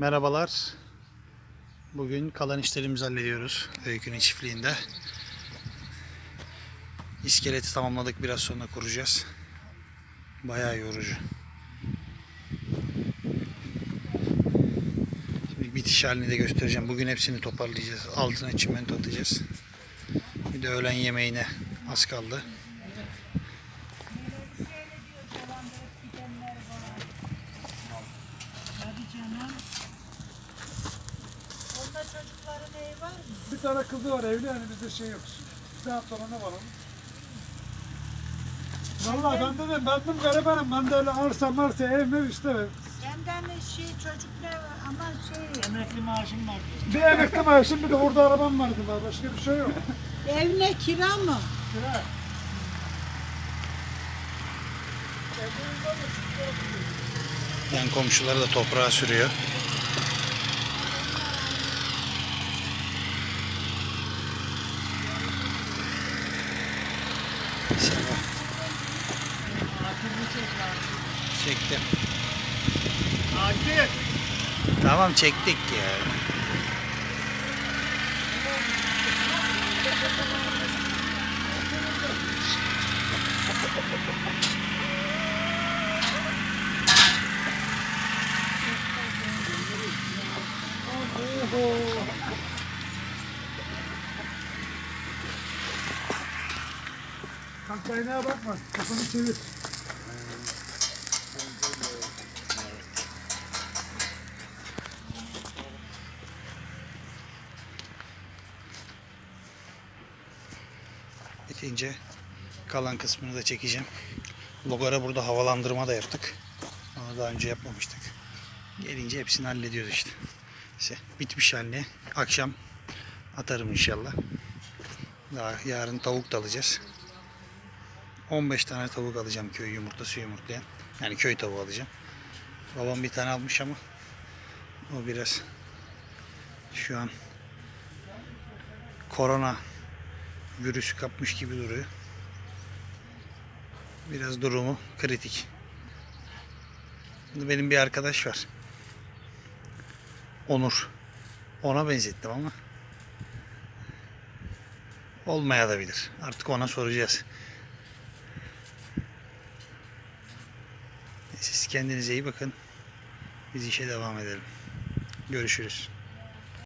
Merhabalar. Bugün kalan işlerimizi hallediyoruz Öykü'nün çiftliğinde. İskeleti tamamladık. Biraz sonra kuracağız. Bayağı yorucu. Şimdi bitiş halini de göstereceğim. Bugün hepsini toparlayacağız. Altına çimento atacağız. Bir de öğlen yemeğine az kaldı. Hadi. Çocukların evi var mı? Bir tane kızı var evli hani bizde şey yok. Bir tane torunu var onun. Vallahi ben dedim ben dedim garibanım ben de öyle arsa marsa ev mev istemem. Senden de şey çocuk ne var ama şey emekli maaşın var Bir emekli maaşım bir de burada arabam vardı var başka bir şey yok. Ev ne kira mı? Kira. Yan komşuları da toprağa sürüyor. Selam. Çektim. Akif. Tamam çektik ya. Kalk kaynağa bakma kafanı çevir. Bitince kalan kısmını da çekeceğim. Logara burada havalandırma da yaptık. Ama daha önce yapmamıştık. Gelince hepsini hallediyoruz işte. İşte bitmiş halini akşam atarım inşallah. Daha yarın tavuk da alacağız. 15 tane tavuk alacağım köy yumurtası yumurtlayan. Yani köy tavuğu alacağım. Babam bir tane almış ama o biraz şu an korona virüsü kapmış gibi duruyor. Biraz durumu kritik. Benim bir arkadaş var. Onur. Ona benzettim ama olmaya da bilir. Artık ona soracağız. Siz kendinize iyi bakın. Biz işe devam edelim. Görüşürüz.